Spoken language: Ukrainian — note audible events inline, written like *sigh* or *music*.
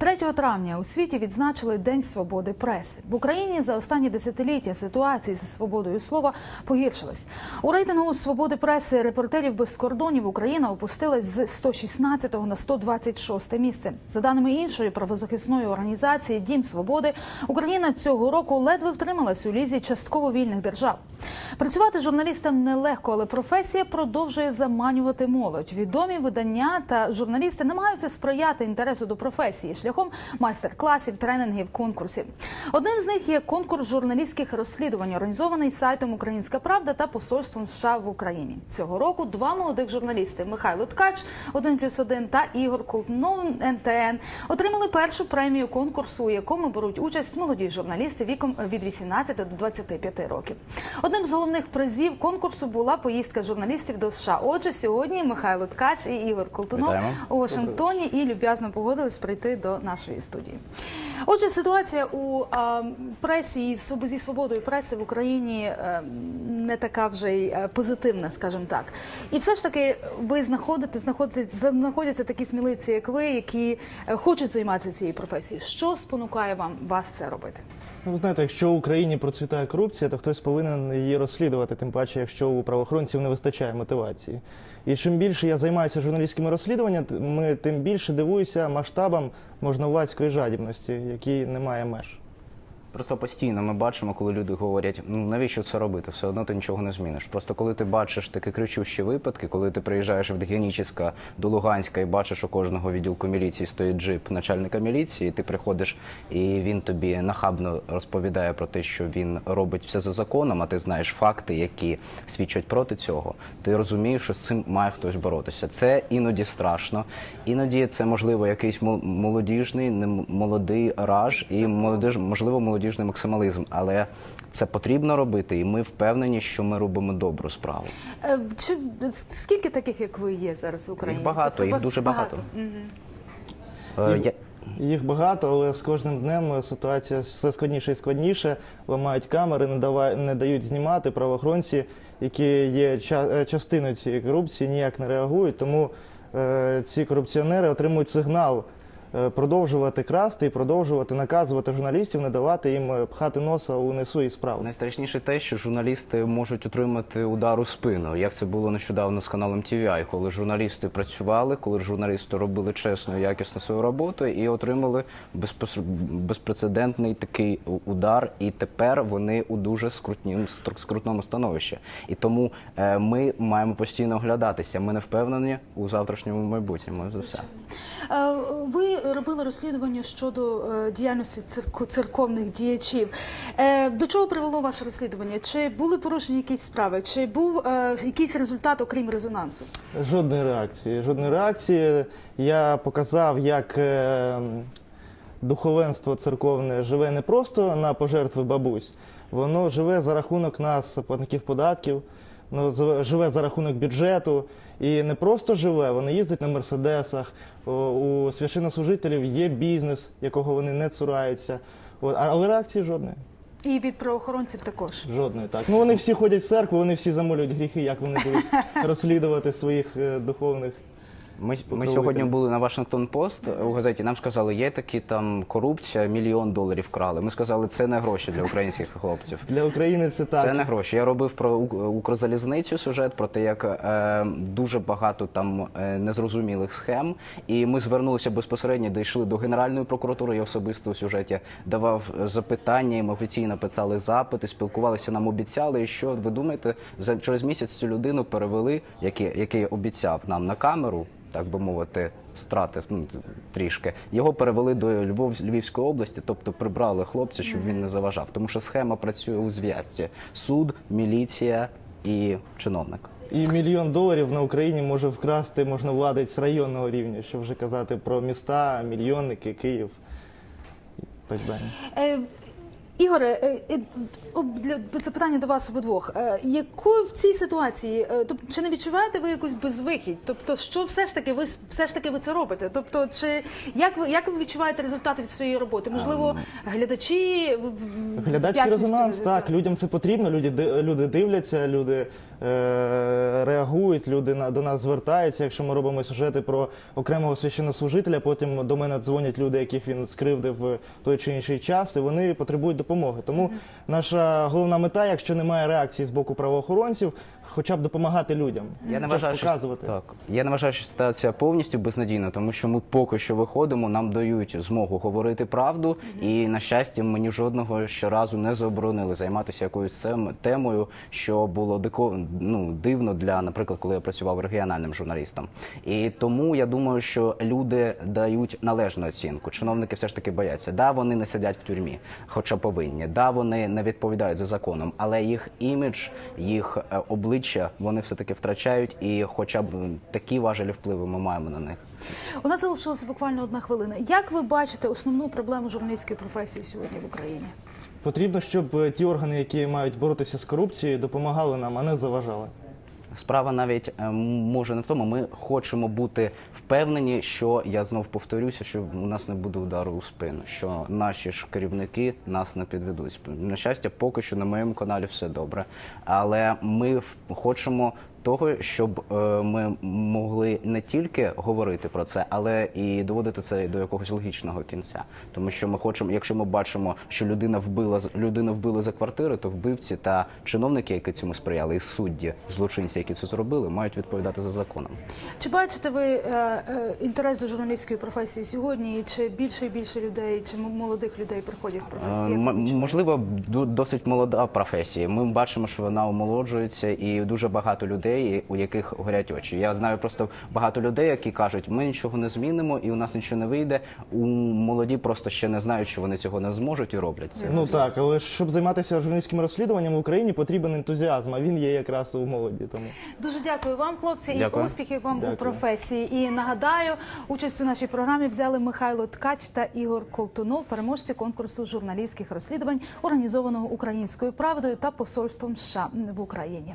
3 травня у світі відзначили День свободи преси. В Україні за останні десятиліття ситуація зі свободою слова погіршилась. У рейтингу свободи преси репортерів без кордонів Україна опустилась з 116 на 126 місце. За даними іншої правозахисної організації Дім Свободи, Україна цього року ледве втрималась у лізі частково вільних держав. Працювати журналістам нелегко, але професія продовжує заманювати молодь. Відомі видання та журналісти намагаються сприяти інтересу до професії шляхом майстер-класів, тренінгів, конкурсів. Одним з них є конкурс журналістських розслідувань, організований сайтом Українська Правда та посольством США в Україні. Цього року два молодих журналісти Михайло Ткач, 1 плюс 1 та Ігор Колтунов НТН отримали першу премію конкурсу, у якому беруть участь молоді журналісти віком від 18 до 25 років. Одним з головних призів конкурсу була поїздка журналістів до США. Отже, сьогодні Михайло Ткач і Ігор Колтунов у Вашингтоні і люб'язно погодились прийти до нашої студії. Отже, ситуація у а, пресі зі свободою преси в Україні е, не така вже й е, позитивна, скажімо так. І все ж таки ви знаходите, знаходите, знаходяться такі сміливці, як ви, які е, хочуть займатися цією професією. Що спонукає вам вас це робити? Ну, Ви знаєте, якщо в Україні процвітає корупція, то хтось повинен її розслідувати, тим паче, якщо у правоохоронців не вистачає мотивації. І чим більше я займаюся журналістськими розслідуваннями, тим більше дивуюся масштабам можновладської жадібності, які немає меж. Просто постійно ми бачимо, коли люди говорять, ну навіщо це робити? Все одно ти нічого не зміниш. Просто коли ти бачиш такі кричущі випадки, коли ти приїжджаєш від Геніческа до Луганська і бачиш у кожного відділку міліції стоїть джип начальника міліції, ти приходиш і він тобі нахабно розповідає про те, що він робить все за законом, а ти знаєш факти, які свідчать проти цього. Ти розумієш, що з цим має хтось боротися. Це іноді страшно, іноді це можливо якийсь мол- молодіжний, молодий раж і молодіж, можливо, молодіжний максималізм. Але це потрібно робити, і ми впевнені, що ми робимо добру справу. Е, Чи скільки таких, як ви, є зараз в Україні? Їх багато, Тобто їх дуже багато. Мгм. Е, Я... Їх багато, але з кожним днем ситуація все складніше і складніше. Ламають камери, не, дава- не дають знімати правоохоронці, які є е, частиною цієї корупції, ніяк не реагують. Тому е, ці корупціонери отримують сигнал продовжувати красти і продовжувати наказувати журналістів, не давати їм е, пхати носа у не свої справи. Найстрашніше те, що журналісти можуть отримати удар у спину, як це було нещодавно з каналом TVI, коли журналісти працювали, коли журналісти робили чесно і якісно свою роботу і отримали безпрецедентний такий удар. І тепер вони у дуже скрутнім- скрутному становищі. І тому е, ми маємо постійно оглядатися. Ми не впевнені у завтрашньому майбутньому. За все. Е, Ви робили розслідування щодо е, діяльності церк- церковних діячів. Е, До чого привело ваше розслідування? Чи були порушені якісь справи? Чи був якийсь результат, окрім резонансу? Жодної реакції. Жодної реакції. Я показав, як духовенство церковне живе не просто на пожертви бабусь, воно живе за рахунок нас, платників податків, з- живе за рахунок бюджету. І не просто живе, вони їздять на мерседесах. У священнослужителів є бізнес, якого вони не цураються. От, але реакції жодної. І від правоохоронців також. Жодної так. Ну вони всі ходять в церкву, вони всі замолюють гріхи, як вони будуть *laughs* розслідувати своїх е, духовних. Ми, ми сьогодні були на Вашингтон Пост у газеті. Нам сказали, є такі там корупція, мільйон доларів вкрали. Ми сказали, це не гроші для українських хлопців. Для України це так. Це не гроші. Я робив про Укрзалізницю сюжет, про те, як е, дуже багато там е, незрозумілих схем. І ми звернулися безпосередньо, дійшли до Генеральної прокуратури. Я особисто у сюжеті давав запитання, їм офіційно писали запити, спілкувалися, нам обіцяли. І що ви думаєте, за через місяць цю людину перевели, який, який обіцяв нам на камеру. Так би мовити, стратив ну, трішки. Його перевели до Львов, Львівської області, тобто прибрали хлопця, щоб він не заважав. Тому що схема працює у зв'язці: суд, міліція і чиновник. І мільйон доларів на Україні може вкрасти можновладець районного рівня, що вже казати про міста, мільйонники, Київ і так далі. Е, Ігоре, е, е, запитання до вас обидвох. Е, Якою в цій ситуації, е, тобто, чи не відчуваєте ви якусь безвихідь? Тобто, що все ж таки ви все ж таки ви це робите? Тобто, чи як ви як ви відчуваєте результати від своєї роботи? Можливо, глядачі в- з Глядацький резонанс, так, людям це потрібно, люди, ди- люди дивляться, люди е, реагують, люди на, до нас звертаються. Якщо ми робимо сюжети про окремого священнослужителя, потім до мене дзвонять люди, яких він скривдив в той чи інший час, і вони потребують допомоги. Тому наша головна мета, якщо немає реакції з боку правоохоронців, хоча б допомагати людям, Я не вважаю, що показувати. так. Я не вважаю, що ситуація повністю безнадійна, тому що ми поки що виходимо, нам дають змогу говорити правду, і на щастя, мені жодного щоразу не заборонили займатися якоюсь темою, що було дико ну дивно для, наприклад, коли я працював регіональним журналістом. І тому я думаю, що люди дають належну оцінку. Чиновники все ж таки бояться. Да, вони не сидять в тюрмі, хоча повинні. Да, вони не відповідають за законом, але їх імідж, їх е, обличчя вони все таки втрачають, і хоча б такі важелі впливу ми маємо на них. У нас залишилася буквально одна хвилина. Як ви бачите основну проблему журналістської професії сьогодні в Україні? Потрібно, щоб е, ті органи, які мають боротися з корупцією, допомагали нам, а не заважали. Справа навіть е, може не в тому. Ми хочемо бути впевнені, що я знов повторюся, що у нас не буде удару у спину, що наші ж керівники нас не підведуть. На щастя, поки що на моєму каналі все добре. Але ми хочемо того, щоб е, ми могли не тільки говорити про це, але і доводити це до якогось логічного кінця. Тому що ми хочемо, якщо ми бачимо, що людина вбила людину вбили за квартири, то вбивці та чиновники, які цьому сприяли, і судді, злочинці, які це зробили, мають відповідати за законом. Чи бачите ви е, е, інтерес до журналістської професії сьогодні? І Чи більше і більше людей, чи молодих людей приходять в професію? Е? Можливо, досить молода професія. Ми бачимо, що вона омолоджується, і дуже багато людей, у яких горять очі. Я знаю просто багато людей, які кажуть, ми нічого не змінимо, і у нас нічого не вийде. У молоді просто ще не знають, що вони цього не зможуть і роблять це. Ну так, але щоб займатися журналістським розслідуванням в Україні, потрібен ентузіазм, а він є якраз у молоді. Тому Дуже дякую вам, хлопці, Дякую. і успіхів вам Дякую. у професії. І нагадаю, участь у нашій програмі взяли Михайло Ткач та Ігор Колтунов, переможці конкурсу журналістських розслідувань, організованого українською правдою та посольством США в Україні.